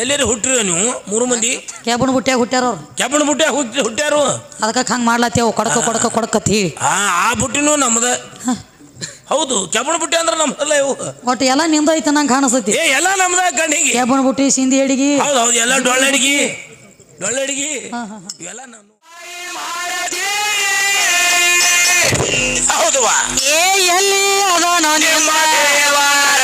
ಎಲ್ಲೇರಿ ಹುಟ್ಟಿರ ನೀವು? ಮೂರು ಮಂದಿ? ಕ್ಯಾಬನ್ ಬುಟ್ಟ್ಯಾಗ ಹುಟ್ಟ್ಯಾರ ಅವ್ರು. ಕೆಬ್ಬಣ ಬುಟ್ಟಿ ಹುಟ್ಟಿ ಹುಟ್ಟ್ಯಾರು? ಅದಕ್ಕೆ ಹಂಗೆ ಮಾಡ್ಲತ್ತೇವು ಕೊಡಕ ಕೊಡಕ ಕೊಡಕತ್ತಿ ಆ ಆ ಬುಟ್ಟಿನೂ ನಮ್ದ. ಹೌದು ಕೆಬ್ಬಣ ಬುಟ್ಟಿ ಅಂದ್ರೆ ನಮ್ದಲ್ಲ ಇವು. ಒಟ್ಟು ಎಲ್ಲ ನಿಂದೈತೆ ನಂಗೆ ಕಾಣಿಸ್ತೈತಿ. ಏ ಎಲ್ಲ ನಮ್ದ ಕಣ್ಣಿಗೆ. ಕ್ಯಾಬನ್ ಬುಟ್ಟಿ ಸಿಂಧಿ ಅಡಿಗೆ. ಹೌದು ಹೌದು ಎಲ್ಲ ಡೊಳ್ಳಡಿಗಿ ಡೊಳ್ಳಡಿಗಿ ಡೊಳ್ಳು ಅಡಿಗೆ. ಹಾ. ಇವೆಲ್ಲ ನಾನು. ಹೌದುವಾ ಏ ಎಲ್ಲಿ ನಾನು ನಿಮ್ಮ ದೇವರ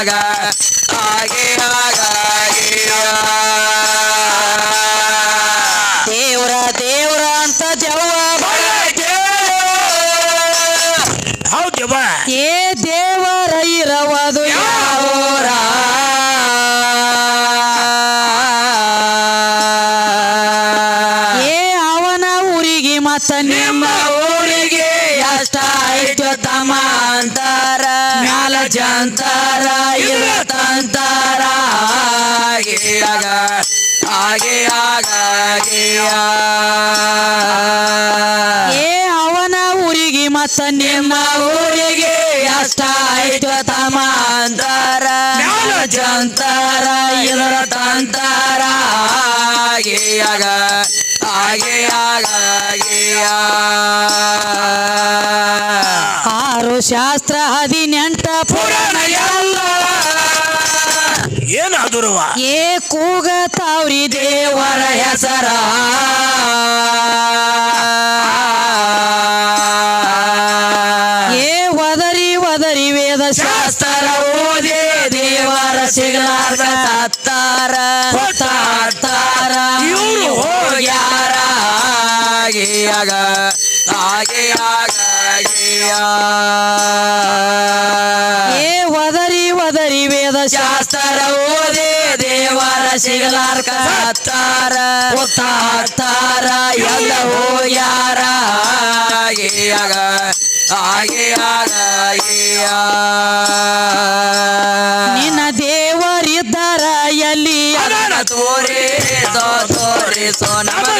ಆಗೇಯಾಗ ಊರಿಗೆ ಅಷ್ಟ ಆಯ್ತು ತಮ್ಮ ಅಂತಾರ ಮ್ಯಾಲ ಜಂತಾರ ಇರತಂತಾರ ಹಾಗೆ ಆಗೇಯಾಗ ಏ ಅವನ ಊರಿಗೆ ಮತ್ತ ನಿಮ್ಮ ಊರಿಗೆ ಅಷ್ಟ ಆಯ್ತು ತಮ್ಮ ಅಂತಾರ ಮ್ಯಾಲ ಜಂತಾರ ಇರತಂತಾರ ಆಗೆ ಆಗ ಆರು ಶಾಸ್ತ್ರ ಹದಿನೆಂಟ ಪುರಾಣ ಎಲ್ಲ. ಏನು ಅದುರವ ಏ ಕೂಗ ತಾವ್ರಿ ದೇವರ ಹೆಸರ. ಏ ವದರಿ ವದರಿ ವೇದ ಶಾಸ್ತ್ರ ಓದಿ ದೇವರ ಸಿಗಲಾರ್ದ ತಾರ ತಾರ ಇವರು ಹೋಗ್ಯಾರ. ಆಗಿಯಾಗ ಆಗಿಯಾಗ ಏ ಒದರಿ ಒದರಿ ವೇದ ಶಾಸ್ತ್ರ ಓದಿ ದೇವರ ಸಿಗಲಾರ್ಕ ಸತ್ತಾರ ಕೊಟ್ಟಾಡ್ತಾರ ಎಲ್ಲವೋ ಯಾರ? ಆಗಿಯಾಗ ಆಗಿಯಾಗ ನಿನ್ನ ದೇವರಿದ್ದರ ಎಲ್ಲಿ? ತೋರಿ ತೋರಿಸೋ ತೋರಿಸೋ ನಮಗ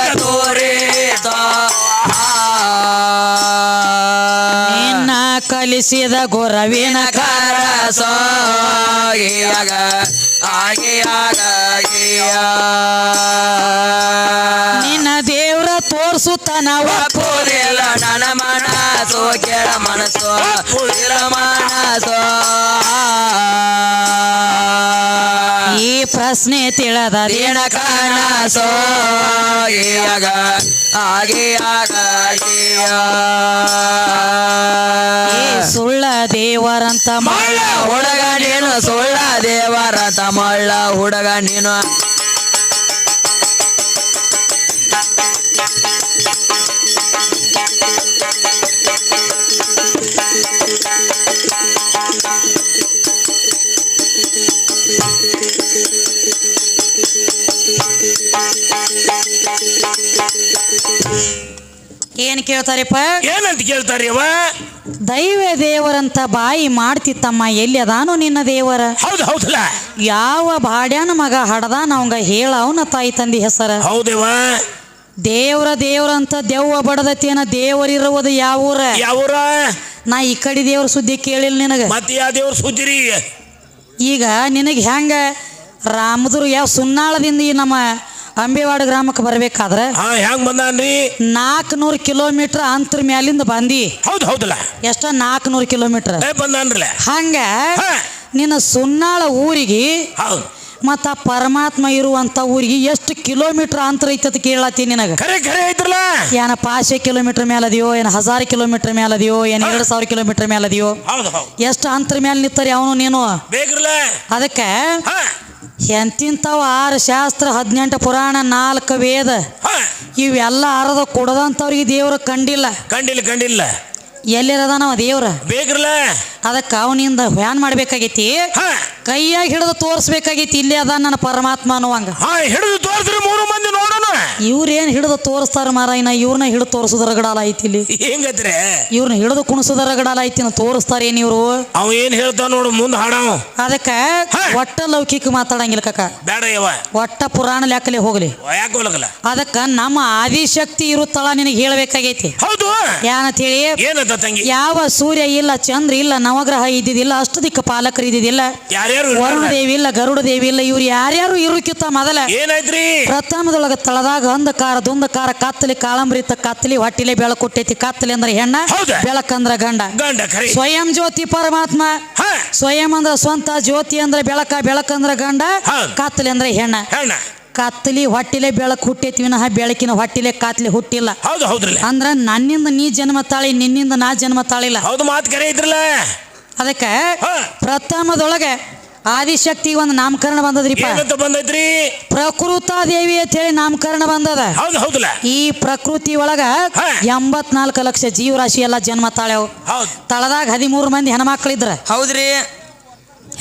ಕಲಿಸಿದ ಗುರವಿನ ಕಾರ ಸೋಗಿಯಾಗ ಆಗಿಯಾಗ ನಿನ್ನ ದೇವ್ರ ತೋರ್ಸುತ್ತಾನ ಒಪ್ಪುದಿಲ್ಲ ನನ್ನ ಮನಸ್ಸು ಕೆಳ ಮನಸ್ಸು ಒಪ್ಪುದಿಲ್ಲ ಮನಸ್ಸು. ಈ ಪ್ರಶ್ನೆ ತಿಳದ ದೇಣ ಕನಸೋ ಸೋಗಿಯಾಗ ಆಗಿಯಾಗ ದೇವರಂತ ಮಳ್ಳ ಹುಡುಗ ನೀನು ಸುಳ್ಳ ದೇವರ ತಮಳ್ಳ ಹುಡುಗ ನೀನು. ಏನ್ ಕೇಳ್ತಾರಪ್ಪ? ಏನಂತ ಕೇಳ್ತಾರ ಅವ? ದೈವ ದೇವರಂತ ಬಾಯಿ ಮಾಡ್ತಿತ್ತಮ್ಮ ಎಲ್ಲಿ ಅದಾನು ನಿನ್ನ ದೇವರ? ಹೌದು ಹೌದಲ್ಲ. ಯಾವ ಬಾಡ್ಯಾನ ಮಗ ಹಡದ ಅವಂಗ ಹೇಳ ಅವನ ತಾಯಿ ತಂದಿ ಹೆಸರ. ಹೌದೇವ ದೇವ್ರ ದೇವ್ರಂತ ದೆವ್ವ ಬಡದತ್ತೇನ ದೇವರಿರುವುದು ಯಾವ ಊರ ಯಾವೂರ? ನಾ ಈ ಕಡೆ ದೇವ್ರ ಸುದ್ದಿ ಕೇಳಿಲ್ಲ ನಿನಗ. ಮತ್ತೆ ಯಾವ ದೇವ್ರ ಸುದ್ದಿ ಈಗ ನಿನಗೆ ಹೆಂಗ? ರಾಮದುರ್ ಯಾವ ಸುನ್ನಾಳದಿಂದ ಈ ನಮ್ಮ ಅಂಬೇವಾಡ ಗ್ರಾಮಕ್ಕೆ ಬರ್ಬೇಕಾದ್ರೆ ಹಾ ಹೆಂಗ್ ಬಂದಾನ್ರಿ? ನಾಲ್ಕುನೂರು ಕಿಲೋಮೀಟರ್ ಅಂತರ ಮ್ಯಾಲಿಂದ ಬಂದಿ. ಹೌದು ಹೌದಲ್ಲ? ಎಷ್ಟ ನಾಲ್ಕುನೂರು ಕಿಲೋಮೀಟರ್? ಏ ಬಂದಾನ್ರಲ್ಲ. ಹಂಗ ಹಾ. ನಿನ್ನ ಸುನ್ನಾಳ ಊರಿಗೆ ಹೌದು. ಮತ್ತ ಆ ಪರಮಾತ್ಮ ಇರುವಂತ ಊರಿಗೆ ಎಷ್ಟು ಕಿಲೋಮೀಟರ್ ಅಂತರ ಐತತ್ ಕೇಳತ್ತಿ ನಿನಗ. ಖರೆ ಖರೆ ಐತ್ರಲ್ಲ? ಏನ ಪಾಶೆ ಕಿಲೋಮೀಟರ್ ಮೇಲದಿಯೋ ಏನ ಹಜಾರ್ ಕಿಲೋಮೀಟರ್ ಮೇಲದಿಯೋ ಏನ್ ಎರಡು ಸಾವಿರ ಕಿಲೋಮೀಟರ್ ಮೇಲದಿಯೋ ಹೌದು ಹೌದು. ಎಷ್ಟು ಅಂತರ ಮೇಲೆ ನಿತ್ತರಿ ಅವನು ನೀನು? ಬೇಕ್ರಲ್ಲ? ಅದಕ್ಕೆ ಹಾ. ಎಂತಿಂಥವು ಆರು ಶಾಸ್ತ್ರ ಹದಿನೆಂಟು ಪುರಾಣ ನಾಲ್ಕು ವೇದ ಇವೆಲ್ಲ ಅರದ ಕೊಡದಂಥವ್ರಿಗೆ ದೇವ್ರ ಕಂಡಿಲ್ಲ. ಕಂಡಿಲ್ಲ ಕಂಡಿಲ್ಲ. ಎಲ್ಲಿರದ ನಾವು ದೇವ್ರ? ಬೇಕ್ರಲ್ಲ? ಅದಕ್ಕೆ ಅವನಿಂದ ವ್ಯಾನ್ ಮಾಡ್ಬೇಕಾಗೈತಿ. ಕೈಯಾಗ ಹಿಡಿದು ತೋರಿಸ್ಬೇಕಾಗಿತ್ತು ಇಲ್ಲಿ ಅದ ನನ್ನ ಪರಮಾತ್ಮ ಅನ್ನುವಂಗ. ಹಾ ಹಿಡಿದು ತೋರಿಸ್ರಿ ಮೂರು ಮಂದಿ ನೋಡೋಣ. ಇವ್ರೇನ್ ಹಿಡಿದು ತೋರಿಸ್ತಾರ ಮಾರಾಯ್ನ ಇವ್ರನ್ನ ಹಿಡಿದು ತೋರಿಸೋದ್ರ ಗಡಾಲ ಐತಿ ಇಲ್ಲಿ. ಹೆಂಗತ್ರಿ ಇವ್ರನ್ನ ಹಿಡಿದು ಕುಣಿಸೋದ್ರ ಗಡಾಲ ಐತಿ ತೋರಿಸ್ತಾರ ಏನ್ ಇವ್ರು? ಅವ ಏನ್ ಹೇಳ್ತಾವ ನೋಡು ಮುಂದೆ ಹಾಡಾವ. ಅದಕ್ಕ. ಒಟ್ಟ ಲೌಕಿಕ ಮಾತಾಡಂಗಿಲ್ಲ ಕಕ್ಕ ಬೇಡ ಒಟ್ಟ ಪುರಾಣ ಲೆಕ್ಕಲೆ ಹೋಗ್ಲಿ. ಯಾಕೆ ಅದಕ್ಕೆ ನಮ್ಮ ಆದಿಶಕ್ತಿ ಇರುತ್ತಳ ನಿನಗೆ ಹೇಳ್ಬೇಕಾಗೈತಿ. ಹೌದು. ಏನಂತ ಹೇಳಿ ಏನಂತ ತಂಗಿ? ಯಾವ ಸೂರ್ಯ ಇಲ್ಲ ಚಂದ್ರ ಇಲ್ಲ ನವಗ್ರಹ ಇದ್ದಿದ್ದಿಲ್ಲ ಅಷ್ಟದಿಕ್ಕ ಪಾಲಕರು ಇದ್ದಿದ್ದಿಲ್ಲ. ಯಾರ್ಯಾರು ವರುಣ ದೇವಿ ಇಲ್ಲ ಗರುಡ ದೇವಿ ಇಲ್ಲ ಇವ್ರು ಯಾರ್ಯಾರು ಇರುಕಿತ್ತ ಮೊದಲ? ಏನಾಯ್ತ್ರಿ? ಪ್ರಥಮದೊಳಗ ತಳದಾಗ ಅಂಧಕಾರ ದುಂದಕಾರ ಕತ್ತಲಿ ಕಾಳಂಬ್ರಿತ ಕತ್ತಲಿ ಹೊಟ್ಟಿಲೆ ಬೆಳಕೊಟ್ಟೈತಿ ಹುಟ್ಟೈತಿ ಕತ್ತಲಿ ಅಂದ್ರೆ ಹೆಣ್ಣ? ಬೆಳಕಂದ್ರ ಗಂಡ. ಗಂಡ ಸ್ವಯಂ ಜ್ಯೋತಿ ಪರಮಾತ್ಮ. ಸ್ವಯಂ ಅಂದ್ರ ಸ್ವಂತ ಜ್ಯೋತಿ ಅಂದ್ರೆ ಬೆಳಕ ಬೆಳಕಂದ್ರ ಗಂಡ. ಕತ್ತಲಿ ಅಂದ್ರೆ ಹೆಣ್ಣ. ಕತ್ತಲಿ ಹೊಟ್ಟಿಲೆ ಬೆಳಕು ಹುಟ್ಟೈತಿ ವಿನಃ ಬೆಳಕಿನ ಹೊಟ್ಟಿಲೆ ಕಾತ್ಲಿ ಹುಟ್ಟಿಲ್ಲ. ಹೌದು ಅಂದ್ರ ನನ್ನಿಂದ ನೀ ಜನ್ಮ ತಾಳಿ ನಿನ್ನಿಂದ ನಾ ಜನ್ಮ ತಾಳಿಲ್ಲ. ಹೌದು ಮಾತು ಕರೆ ಐತ್ರಲ್ಲ ಅದಕ್ಕೆ ಪ್ರಥಮದೊಳಗೆ ಆದಿಶಕ್ತಿ ಒಂದು ನಾಮಕರಣ ಬಂದದ್ರಿ ಏನಂತ ಬಂದೈತ್ರಿ? ಪ್ರಕೃತ ದೇವಿ ಅಂತ ಹೇಳಿ ನಾಮಕರಣ ಬಂದದ. ಹೌದು ಹೌದಲ್ಲ? ಈ ಪ್ರಕೃತಿ ಒಳಗ. ಎಂಬತ್ನಾಲ್ಕು ಲಕ್ಷ ಜೀವರಾಶಿ ಎಲ್ಲ ಜನ್ಮ ತಾಳ್ಯಾವ. ಹೌದು. ತಳದಾಗ ಹದಿಮೂರು ಮಂದಿ ಹೆಣ್ಮಕ್ಳಿದ್ರ. ಹೌದ್ರಿ.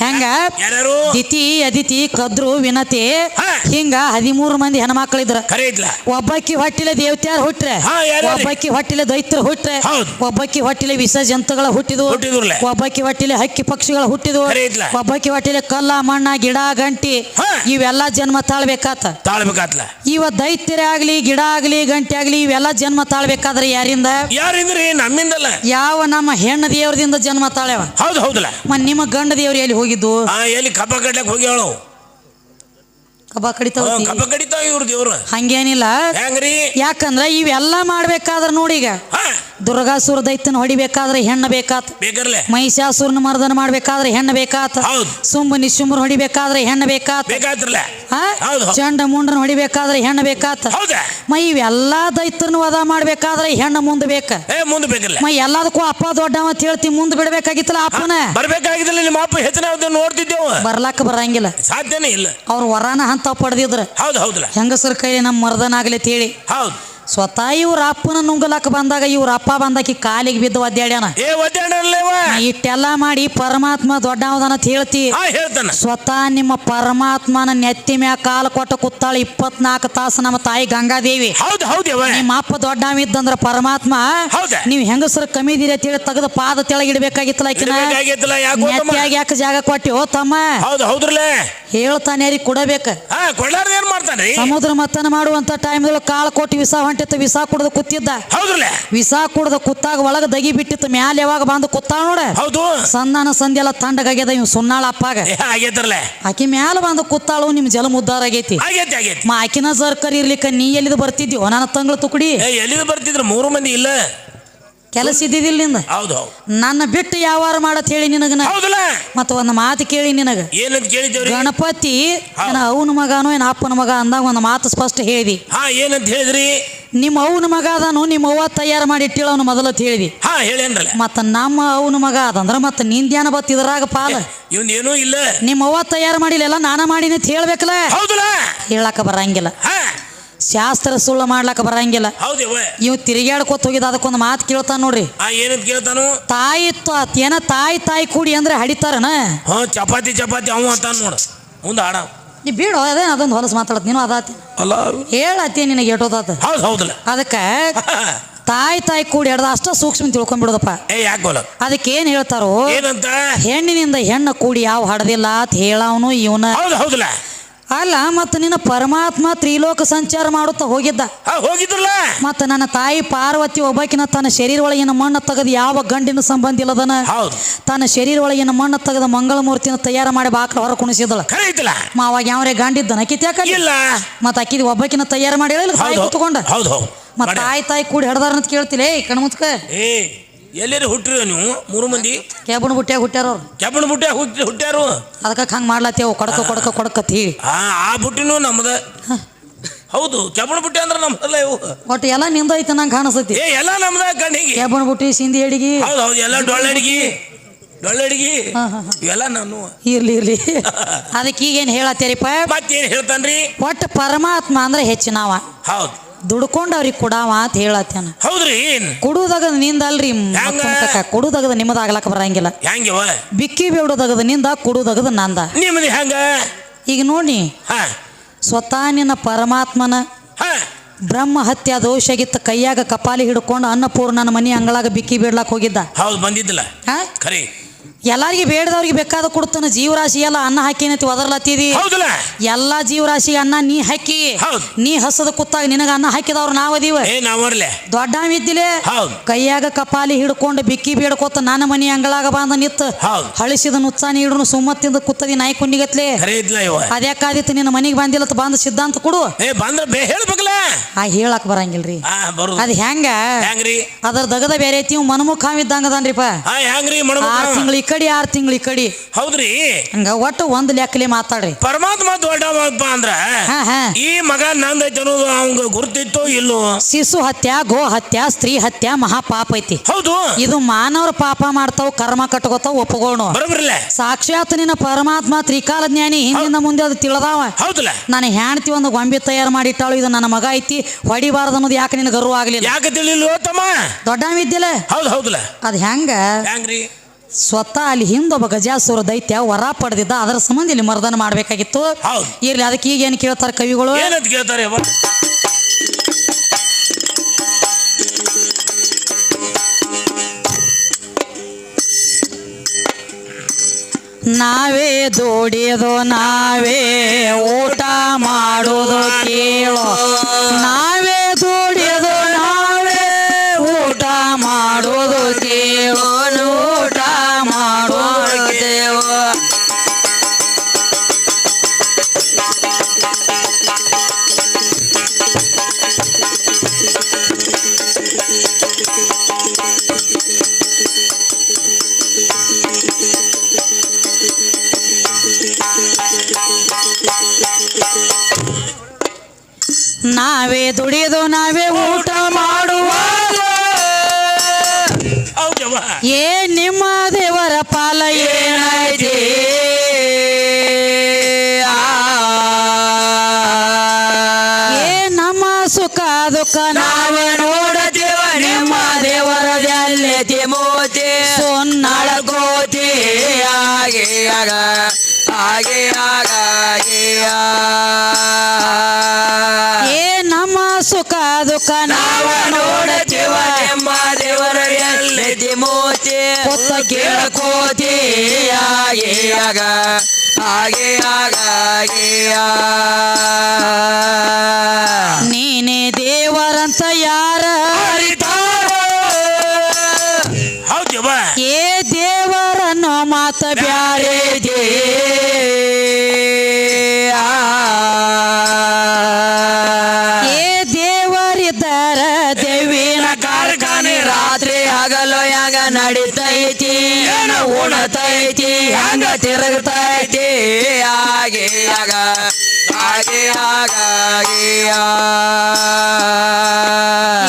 ಹೆಂಗ? ಯಾರ್ಯಾರು? ದಿತಿ ಅದಿತಿ ಕದ್ರು ವಿನತಿ. ಹಾ. ಹಿಂಗ ಹದಿಮೂರು ಮಂದಿ ಹೆಣ್ಮಕ್ಳಿದ್ರ ಕರೆ ಇದ್ಲ. ಒಬ್ಬಕ್ಕಿ ಹೊಟ್ಟಿಲೆ ದೇವತ್ಯಾರ ಹುಟ್ರೆ. ಹಾ? ಒಬ್ಬಕ್ಕಿ ಹೊಟ್ಟಿಲೆ ದೈತ್ರ ಹುಟ್ರೆ. ಹೌದು. ಒಬ್ಬಕ್ಕಿ ಹೊಟ್ಟಿಲೆ ವಿಷ ಜಂತುಗಳ ಹುಟ್ಟಿದ್ವು. ಒಬ್ಬಕ್ಕಿ ಹೊಟ್ಟಿಲೆ ಹಕ್ಕಿ ಪಕ್ಷಿಗಳ ಹುಟ್ಟಿದ್ವು ಖರೆ ಇದ್ಲ? ಒಬ್ಬಕ್ಕಿ ಹೊಟ್ಟಿಲೆ ಕಲ್ಲ ಮಣ್ಣ ಗಿಡ ಗಂಟಿ. ಹಾ. ಇವೆಲ್ಲ ಜನ್ಮ ತಾಳ್ಬೇಕಾತ. ತಾಳ್ಬೇಕಾತ್ಲ. ಇವ ದೈತ್ಯರೇ ಆಗ್ಲಿ ಗಿಡ ಆಗ್ಲಿ ಗಂಟಿ ಆಗ್ಲಿ ಇವೆಲ್ಲ ಜನ್ಮ ತಾಳ್ಬೇಕಾದ್ರೆ ಯಾರಿಂದ? ಯಾರಿಂದ್ರಿ? ನಮ್ಮಿಂದಲ್ಲ. ಯಾವ ನಮ್ಮ ಹೆಣ್ಣು ದೇವ್ರದಿಂದ ಜನ್ಮ ತಾಳೆವ ಹೌದು ಹೌದಲ್ಲ. ಮತ್ ನಿಮ್ಮ ಗಂಡ ದೇವ್ರು ಎಲ್ಲಿ ಹೋಗಿದ್ದು ಎಲ್ಲಿ ಕಬ್ಬ ಕಡ್ಲಕ್ ಹೋಗ್ಯಾಳು? ಕಬ್ಬ ಕಡಿತಾವ ಕಬ್ಬ ಕಡಿತಾವ ಇವ್ರ. ದೇವ್ರ ಹಂಗೇನಿಲ್ಲ. ಹೆಂಗ್ರಿ? ಯಾಕಂದ್ರ ಇವೆಲ್ಲ ಮಾಡ್ಬೇಕಾದ್ರ ನೋಡೀಗ ಹಾ. ದುರ್ಗಾಸುರ ದೈತ್ಯನ ಹೊಡಿಬೇಕಾದ್ರೆ ಹೆಣ್ಣು ಬೇಕಾತ. ಬೇಕರ್ಲೆ? ಮಹಿಷಾಸುರನ ಮರ್ದನ ಮಾಡ್ಬೇಕಾದ್ರೆ ಹೆಣ್ಣು ಬೇಕಾತ. ಹೌದು. ಸುಂಬ ನಿಶುಂಬ್ರ ಹೊಡಿಬೇಕಾದ್ರೆ ಹೆಣ್ಣು ಬೇಕಾತ. ಚಂಡ ಮುಂಡ್ರನ ಹೊಡಿಬೇಕಾದ್ರೆ ಹೆಣ್ಣು ಬೇಕಾತ. ಮೈ ಇವೆಲ್ಲಾ ದೈತ್ಯನ ವಧ ಮಾಡ್ಬೇಕಾದ್ರೆ ಹೆಣ್ಣು ಮುಂದೆ ಬೇಕ. ಮುಂದೆ ಬೇಕಲ್ಲ ಮ ಎಲ್ಲದಕ್ಕೂ ಅಪ್ಪ ದೊಡ್ಡವ ಅಂತ ಹೇಳ್ತಿ ಮುಂದೆ ಬಿಡಬೇಕಾಗಿತ್ತಲ್ಲ ಅಪ್ಪನ? ಬರ್ಬೇಕಾಗಿದ್ದಿಲ್ಲ ನಿಮ್ಮ ಅಪ್ಪ ಹೆಚ್ಚಿನ ನೋಡ್ತಿದ್ದೇವ. ಬರ್ಲಾಕ ಬರಂಗಿಲ್ಲ. ಸಾಧ್ಯನೇ ಇಲ್ಲ. ಅವ್ರ ವರಾನ ಹಂತ ಪಡೆದಿದ್ರ. ಹೌದು ಹೌದಲ್ಲ ಹೆಂಗಸರ ಕೈಲಿ ನಮ್ಮ ಮರ್ದನ ಆಗ್ಲಿ ಹೇಳಿ. ಹೌದು. ಸ್ವತಃ ಇವ್ರ ಅಪ್ಪನ ನುಂಗಲಕ್ಕ ಬಂದಾಗ ಇವ್ರ ಅಪ್ಪ ಬಂದಾಕಿ ಕಾಲಿಗೆ ಬಿದ್ದು ಒದ್ದಾಡ್ಯಾನ. ಏ ಒದ್ದಾಡಲ್ಲೇವ ಇಟ್ಟೆಲ್ಲ ಮಾಡಿ ಪರಮಾತ್ಮ ದೊಡ್ಡವದನ ಅಂತ ಹೇಳ್ತಿ. ಹೇಳ್ತಾನ. ಸ್ವತಃ ನಿಮ್ಮ ಪರಮಾತ್ಮನ ನೆತ್ತಿ ಮ್ಯಾಗ ಕಾಲ ಕೊಟ್ಟ ಕುತ್ತಾಳ ಇಪ್ಪತ್ನಾಲ್ಕು ತಾಸು ನಮ್ಮ ತಾಯಿ ಗಂಗಾದೇವಿ. ಹೌದು ನಿಮ್ಮ ಅಪ್ಪ ದೊಡ್ಡವ ಇದ್ದಂದ್ರ ಪರಮಾತ್ಮ? ನೀವು ಹೆಂಗಸರು ಕಮ್ಮಿ ಇದೀರಿ ಅಂತ ಹೇಳಿ ತೆಗೆದು ಪಾದ ತೆಳಗಿಡ್ಬೇಕಾಗಿತ್ತಲ್ಲ? ನೆತ್ತಿಯಾಗ ಯಾಕೆ ಜಾಗ ಕೊಟ್ಟಿ? ಓ ತಮ್ಮ. ಹೌದು ಹೌದ್ರಲ್ಲೇ? ಹೇಳ್ತಾನೆ ಯಾರಿಗೆ ಕೊಡಬೇಕ. ಏನ್ ಮಾಡ್ತಾನ್ರಿ? ಸಮುದ್ರ ಮತ್ತನ ಮಾಡುವಂತ ಟೈಮ್ ಕಾಳು ಕೊಟ್ಟು ವಿಸ ಹೊಂಟಿತ್ತು ವಿಸ ಕುಡ್ದು ಕೂತಿದ್ದ. ಹೌದ್ರಲ್ಲೇ? ವಿಸ ಕುಡ್ದು ಕೂತಾಗ ಒಳಗ ದಗಿ ಬಿಟ್ಟಿತ್ತು ಮ್ಯಾಲ ಯಾವಾಗ ಬಂದು ಕೂತಾ ನೋಡ. ಹೌದು. ಸಂಧಾನ ಸಂಧಿ ಎಲ್ಲ ತಂಡಗಾಗ್ಯದ ಇವ್ ಸುನ್ನಾಳ ಅಪ್ಪಾಗ. ಆಕಿ ಮ್ಯಾಲ ಬಂದು ಕೂತಾಳು ನಿಮ್ ಜಲ ಮುದ್ದಾರ ಆಗೈತಿ. ಆಗೇತಿ ಆಗೇತಿ ಮಾ ಆಕಿನ ಸರ್ಕರ್ ಇರ್ಲಿಕ್ಕ ನೀ ಎಲ್ಲಿದು ಬರ್ತಿದ್ಯೋ? ನನ್ನ ತಂಗಳು ತುಕಡಿ. ಎಲ್ಲಿದ್ ಬರ್ತಿದ್ರು? ಮೂರು ಮಂದಿ ಇಲ್ಲ. ಕೆಲಸ ಇದ್ದಿದ್ದಿಲ್ಲ ನಿಂದ? ಹೌದು ನನ್ನ ಬಿಟ್ಟು ಯಾವಾರ ಮಾಡತ್ ಹೇಳಿ ನಿನಗ ಮತ್ತ ಒಂದು ಮಾತು ಕೇಳಿ ನಿನಗ. ಗಣಪತಿ ಅವನ ಮಗನೋ ಏನ ಅಪ್ಪನ ಮಗ ಅಂದಾಗ ಒಂದು ಮಾತು ಸ್ಪಷ್ಟ ಹೇಳಿ ಏನಂತ ಹೇಳಿದ್ರಿ? ನಿಮ್ಮ ಅವನ ಮಗ ಅದನು ನಿಮ್ಮ ಅವ್ವ ತಯಾರು ಮಾಡಿ ಇಟ್ಟಿಳ ಅವನು ಮೊದಲು ಹೇಳಿದಿ. ಹಾ ಹೇಳೇನ್ರಲ್ಲ ಮತ್ತ ನಮ್ಮ ಅವನ ಮಗ ಅದಂದ್ರ ಮತ್ತ ನಿಂದ್ಯಾನ ಬತ್ ಇದ್ರಾಗ ಪಾಲ. ಇವನ್ ಏನೂ ಇಲ್ಲ. ನಿಮ್ಮ ಅವ್ವ ತಯಾರು ಮಾಡಿಲ್ಲ ನಾನ ಮಾಡಿನಿ ಅಂತ ಹೇಳ್ಬೇಕಲ್ಲ? ಹೌದಲ್ಲ. ಹೇಳಕ ಬರಂಗಿಲ್ಲ. ಶಾಸ್ತ್ರ ಸುಳ್ಳು ಮಾಡ್ಲಕ್ಕ ಬರಂಗಿಲ್ಲ. ಇವ್ ತಿರುಗಾಡ್ಕೊತ ಹೋಗಿದ ಅದಕ್ಕೊಂದು ಮಾತು ಕೇಳ್ತಾನ ನೋಡ್ರಿ. ಏನಂತ ಕೇಳ್ತಾನು? ತಾಯಿ ಏನ ತಾಯಿ ತಾಯಿ ಕೂಡಿ ಅಂದ್ರೆ ಹಡಿತಾರನ? ಚಪಾತಿ ಚಪಾತಿ ಅವ ಅಂತ ನೋಡು. ಮುಂದೆ ಹಾಡ ನೀ ಬಿಡು ಅದೇ ಅದೊಂದು ಹೊಲಸು ಮಾತಾಡತ್ ನೀನು ಅದಾತಿ. ಅಲ್ಲ. ಹೇಳತ್ತಿ ನಿನಗೆ ಏಟೋದಾತ ಹೌದು ಹೌದಲ್ಲ. ಅದಕ್ಕೆ ತಾಯಿ ತಾಯಿ ಕೂಡಿ ಹಿಡ್ದ ಅಷ್ಟ ಸೂಕ್ಷ್ಮ ತಿಳ್ಕೊಂಡ್ಬಿಡೋದಪ್ಪ ಏ ಯಾಕೆ ಗೋಲ? ಅದಕ್ಕೆ ಏನ್ ಹೇಳ್ತಾರೋ ಏನಂತ? ಹೆಣ್ಣಿನಿಂದ ಹೆಣ್ಣು ಕೂಡಿ ಯಾವ ಹಡದಿಲ್ಲ ಅಂತ ಹೇಳವನು ಇವನ. ಹೌದು ಹೌದಲ್ಲ. ಅಲ್ಲ ಮತ್ತ ನಿನ್ನ ಪರಮಾತ್ಮ ತ್ರಿಲೋಕ ಸಂಚಾರ ಮಾಡುತ್ತಾ ಹೋಗಿದ್ದ. ಹೋಗಿದ್ರಲ್ಲ? ಮತ್ತ ನನ್ನ ತಾಯಿ ಪಾರ್ವತಿ ಒಬ್ಬಾಕಿನ ತನ್ನ ಶರೀರ ಒಳಗಿನ ಮಣ್ಣು ತೆಗೆದು ಯಾವ ಗಂಡಿನ ಸಂಬಂಧ ಇಲ್ಲದನ ತನ್ನ ಶರೀರ ಒಳಗಿನ ಮಣ್ಣು ತೆಗೆದ ಮಂಗಳ ಮೂರ್ತಿನ ತಯಾರು ಮಾಡಿ ಬಾಕ್ಲ ಹೊರ ಕುಣಿಸಿದಳ. ಮಾವಾಗ ಯಾವ್ರೆ ಗಂಡಿದ್ದನ ಅಕ್ಕಿ ಯಾಕ ಮತ್ತ ಅಕ್ಕಿದ ಒಬ್ಬಾಕಿನ ತಯಾರು ಮಾಡಿ ಇಲ್ಲ ಮತ್ತೆ. ತಾಯಿ ತಾಯಿ ಕೂಡಿ ಹಿಡ್ದಾರ ಅಂತ ಕೇಳ್ತಿಲ್ಲ ಕಣ್ಮುತ್ಕ ಎಲ್ಲೇರಿ ಹುಟ್ಟಿರಿ ನೀವು? ಮೂರು ಮಂದಿ? ಕೆಬಣ್ ಬುಟ್ಟಿಯಾಗ ಹುಟ್ಟ್ಯಾರ ಅವ್ರು. ಕೆಬ್ಬಣ ಬುಟ್ಟಿ ಹುಟ್ಟಿ ಹುಟ್ಟ್ಯಾರು? ಅದಕ್ಕೆ ಹಂಗೆ ಮಾಡ್ಲತ್ತೇವು ಕೊಡಕ ಕೊಡಕ ಕೊಡಕತ್ತಿ. ಹೇಳಿ ಆ ಬುಟ್ಟಿನೂ ನಮ್ದ. ಹೌದು ಕೆಬ್ಬಣ ಬುಟ್ಟಿ ಅಂದ್ರೆ ನಮ್ದಲ್ಲ ಇವು. ಒಟ್ಟು ಎಲ್ಲ ನಿಂದೈತೆ ನಂಗೆ ಕಾಣಿಸ್ತೈತಿ. ಏ ಎಲ್ಲ ನಮ್ದ ಕಣ್ಣಿಗೆ ಕೆಬಣ್ ಬುಟ್ಟಿ ಸಿಂಧಿ ಅಡಿಗೆ. ಹೌದು ಹೌದು ಎಲ್ಲ ಡೊಳ್ಳಡಿಗೆ ಡೊಳ್ಳಡಿಗೆ. ಇವೆಲ್ಲ ನಾನು. ಇರ್ಲಿ ಇರ್ಲಿ. ಅದಕ್ಕೆ ಈಗೇನು ಹೇಳತ್ತೀರಿಪ್ಪ? ಮತ್ತೇನ್ ಹೇಳ್ತಾನ್ರಿ? ಒಟ್ಟು ಪರಮಾತ್ಮ ಅಂದ್ರೆ ಹೆಚ್ಚಿನವ. ಹೌದ್. ದುಡ್ಕೊಂಡು ಅವ್ರಿಗೆ ಕೊಡಾವ ಅಂತ ಹೇಳತ್ತೇನ. ಹೌದ್ರಿ. ನಿಂದ ನಿಂದಲ್ರಿ ಕುಡುದಗದ ನಿಮ್ಮದಾಗ್ಲಕ್ಕ ಬರಂಗಿಲ್ಲ. ಹೆಂಗವ? ಬಿಕ್ಕಿ ಬೇಡೋದಗದ ನಿಂದ ಕುಡುದಗದ ನಂದ. ನಿಮ್ಮದು ಹೆಂಗ? ಈಗ ನೋಡಿ ಸ್ವತಃ ನಿನ್ನ ಪರಮಾತ್ಮನ ಬ್ರಹ್ಮ ಹತ್ಯ ದೋಷಗಿತ್ತ ಕೈಯಾಗ ಕಪಾಲಿ ಹಿಡ್ಕೊಂಡು ಅನ್ನಪೂರ್ಣನ ಮನಿ ಅಂಗಳಾಗ ಬಿಕ್ಕಿ ಬೇಡ್ಲಾಕ್ ಹೋಗಿದ್ದ. ಹೌದು ಬಂದಿದ್ದಿಲ್ಲ. ಖರಿ. ಎಲ್ಲಾರಿಗೆ ಬೇಡದವ್ರಿಗೆ ಬೇಕಾದ ಕೊಡ್ತಾನ ಜೀವರಾಶಿ ಎಲ್ಲ ಅನ್ನ ಹಾಕಿನತಿ ಒದರ್ಲತ್ತಿದಿ? ಎಲ್ಲಾ ಜೀವರಾಶಿ ಅನ್ನ ನೀ ಹಾಕಿ. ನೀ ಹಸದ ಕುತ್ತಾಗ ನಿನಗ ಅನ್ನ ಹಾಕಿದವ್ರು ನಾವದೀವ? ದೊಡ್ಡ ಇದ್ದಿಲೆ ಕೈಯಾಗ ಕಪಾಲಿ ಹಿಡ್ಕೊಂಡು ಬಿಕ್ಕಿ ಬೇಡ್ಕೊತ ನನ್ನ ಮನಿ ಅಂಗಳಾಗ ಬಂದ ನಿತ್ತ ಹಳಿಸಿದ ನುಚ್ಚ ನೀಡುನು ಸುಮ್ಮತ್ತಿಂದ ಕುತ್ತದಿ ನಾಯಿ ಕುಂಡಿಗತ್ಲೆ? ಅದ್ಯಾಕಾದಿತ್ತು ನಿನ್ನ ಮನಿಗೆ ಬಂದಿಲ್ಲತ್ತ ಬಂದ ಸಿದ್ಧಾಂತ ಕೊಡು. ಆ ಹೇಳಕ್ ಬರಂಗಿಲ್ರಿ. ಅದ್ ಹೆಂಗ? ಹೆಂಗ್ರಿ? ಅದ್ರ ದಗದ ಬೇರೆ ಐತಿ ಇವ್ ಆ ಇದ್ದಂಗದನ್ರಿಪ್ಪ ಕಡಿ ಆರ್ ತಿಂಗಳು ಈ ಕಡಿ. ಹೌದ್ರಿ? ಹಂಗ ಒಟ್ಟು ಒಂದ್ ಲೆಕ್ಕಲೆ ಮಾತಾಡ್ರಿ. ಪರಮಾತ್ಮ ದೊಡ್ಡವಪ್ಪ ಅಂದ್ರ ಹಾ ಹಾ. ಈ ಮಗ ನಂದೈತೆ ಅನ್ನೋದು ಅವಂಗ ಗುರುತಿತ್ತೋ ಇಲ್ಲೋ? ಶಿಶು ಹತ್ಯ ಗೋ ಹತ್ಯ ಸ್ತ್ರೀ ಮಹಾ ಮಹಾಪಾಪ ಐತಿ. ಹೌದು. ಇದು ಮಾನವ್ರ ಪಾಪ ಮಾಡ್ತಾವ ಕರ್ಮ ಕಟ್ಕೋತಾವ ಒಪ್ಪಗೋಣ ಬರೋಬ್ರಲ್ಲ. ಸಾಕ್ಷಾತ್ ನಿನ್ನ ಪರಮಾತ್ಮ ತ್ರಿಕಾಲ ಜ್ಞಾನಿ ಹಿಂದಿನ ಮುಂದೆ ಅದು ತಿಳದಾವ. ಹೌದಲ್ಲ. ನಾನು ಹೆಣ್ತಿ ಒಂದು ಗೊಂಬೆ ತಯಾರು ಮಾಡಿಟ್ಟಾಳು ಇದು ನನ್ನ ಮಗ ಐತಿ ಹೊಡಿಬಾರದು ಅನ್ನೋದು ಯಾಕೆ ನಿನ್ನ ಗರ್ವ ಆಗ್ಲಿಲ್ಲ? ಯಾಕೆ ತಿಳಿಲ್ವೋ ತಮ್ಮ? ದೊಡ್ಡ ಇದ್ದಿಲ್ಲ ಹೌದು ಹೌದಲ್ಲ. ಅದ್ ಹೆಂಗ? ಹೆಂಗ್ರಿ? ಸ್ವತಃ ಅಲ್ಲಿ ಹಿಂದೊಬ್ಬ ಗಜಾಸುರ ದೈತ್ಯ ವರ ಪಡೆದಿದ್ದ. ಅದರ ಸಂಬಂಧ ಇಲ್ಲಿ ಮರ್ದನ ಮಾಡ್ಬೇಕಾಗಿತ್ತು. ಹೌದು. ಇರ್ಲಿ ಅದಕ್ಕೆ ಈಗ ಏನು ಕೇಳ್ತಾರೆ ಕವಿಗಳು? ಏನಂತ ಕೇಳ್ತಾರೆ? ನಾವೇ ದುಡಿಯೋದು ನಾವೇ ಊಟ ಮಾಡೋದು ಕೇಳೋ. ನಾವೇ ದುಃಖ ನಾವ ನೋಡದೇವ ನಿಮ್ಮ ದೇವರ ಜಲ್ಲೆತಿ ಮೋತಿ ಸೊನ್ನಾಳಗೋತಿ. ಹಾಗೆ ಆಗ ಹಾಗೆ ಆಗ ಏ ನಮ್ಮ ಸುಖ ದುಃಖ ನಾವ ನೋಡತೀವ ನಿಮ್ಮ ದೇವರ ಎಲ್ಲಿ ಮೋತಿ ಕೊತ್ತ ಕೇಳ್ಕೋತಿ. ಹಾಗೆ ಆಗ ಹಾಗೆ ಆಗ ತಿರುಗ್ತೈತಿ. ಆಗ ಆಗಿ ಆಗ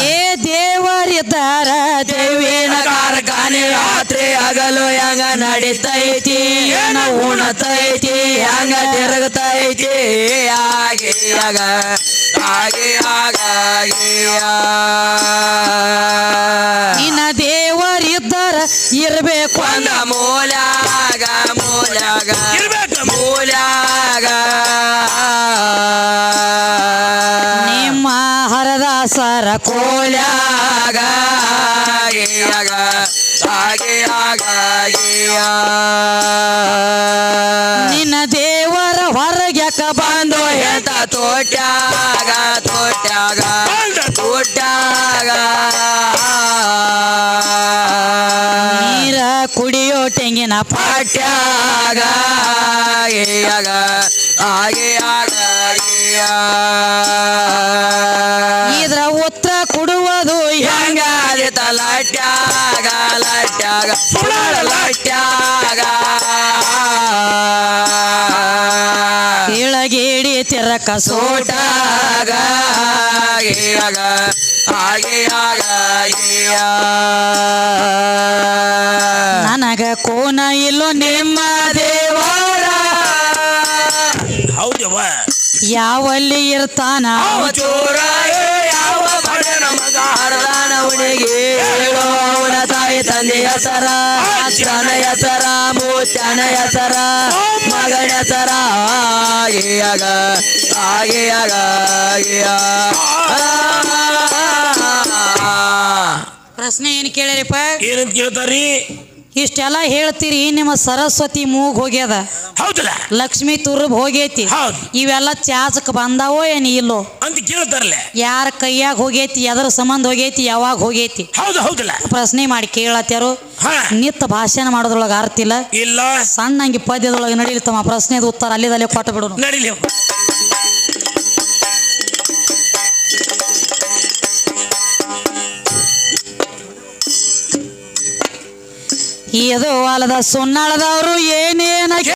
ಏ ದೇವರಿದ್ದರ ದೇವಿನ ಕಾರ್ಖಾನೆ ರಾತ್ರಿ ಹಗಲು ಹೆಂಗ ನಡಿತೈತಿ? ಏನು ಉಣತೈತಿ? ಹೆಂಗ ತಿರುಗ್ತೈತಿ? ಆಗಿ ಆಗ ಹಾಗೆ ಆಗ ನಿನ್ನ ಆಗ ನಿನ್ನ ದೇವರ ಹೊರಗೆ ಬಂದು ಎಂತ ತೋಟ್ಯಾಗ ತೋಟ್ಯಾಗ ತೋಟ್ಯಾಗ. ನೀರ ಕುಡಿಯೋ ತೆಂಗಿನ ಪಾಟ್ಯ ಪಾಟ್ಯಾಗ ಆಗ ಹಾಗೆ ಆಗ ಲಟ್ಯಾಗ ಲಟ್ಯಾಗ ಸುಳಳ ಲಟ್ಯಾಗ ಇಳಗೇಡಿ ತಿರಕ ಸೋಟಾಗ. ಆಗ ಆಗಿ ಆಗ ನನಗ ಕೋನ ಇಲ್ಲೋ ನಿಮ್ಮ ದೇವರ. ಹೌದವ ಯಾವಲ್ಲಿ ಇರ್ತಾನ? ಯಾವ ಚೋರ ಯಾವ ಬಡ ನಮಗಾರದ. ಅವನಿಗೆ ಹೇಳೋ ಅವನ ತಾಯಿ ತಂದೆ ಹೆಸರ ಅಜ್ಜನ ಹೆಸರ ಮೂತ್ಯನ ಹೆಸರ ಮಗನ ಹೆಸರ ಆಗಿಯಾಗ ಆಗಿಯಾಗ ಪ್ರಶ್ನೆ ಏನು ಕೇಳಿರಿಪ್ಪ? ಏನಂತ ಕೇಳ್ತಾರಿ ಇಷ್ಟೆಲ್ಲ ಹೇಳ್ತೀರಿ ನಿಮ್ಮ ಸರಸ್ವತಿ ಮೂಗ್ ಹೋಗ್ಯದ. ಹೌದಲ್ಲ? ಲಕ್ಷ್ಮಿ ತುರುಬ್ ಹೋಗೈತಿ. ಹೌದು. ಇವೆಲ್ಲ ಚಾಚಕ್ ಬಂದಾವೋ ಏನ್ ಇಲ್ಲೋ? ಅಂತ ಕೇಳ್ತಾರಲ್ಲ. ಯಾರ ಕೈಯಾಗ ಹೋಗೈತಿ ಎದ್ರ ಸಂಬಂಧ ಹೋಗೈತಿ ಯಾವಾಗ ಹೋಗೈತಿ? ಹೌದು ಹೌದಲ್ಲ. ಪ್ರಶ್ನೆ ಮಾಡಿ ಕೇಳತ್ತಾರು ಹಾ. ನಿತ್ತ ಭಾಷಣ ಮಾಡೋದ್ರೊಳಗ ಅರ್ಥ ಇಲ್ಲ. ಇಲ್ಲ. ಸಣ್ಣಂಗಿ ಪದ್ಯದೊಳಗೆ ತಮ್ಮ ಪ್ರಶ್ನೆದ ಉತ್ತರ ಅಲ್ಲಿದಲ್ಲೇ ಕೊಟ್ಟು ಬಿಡೋಣ ನಡಿಲಿ. ಇದು ಅಲ್ಲದ ಸುನ್ನಳದವರು ಏನೇನ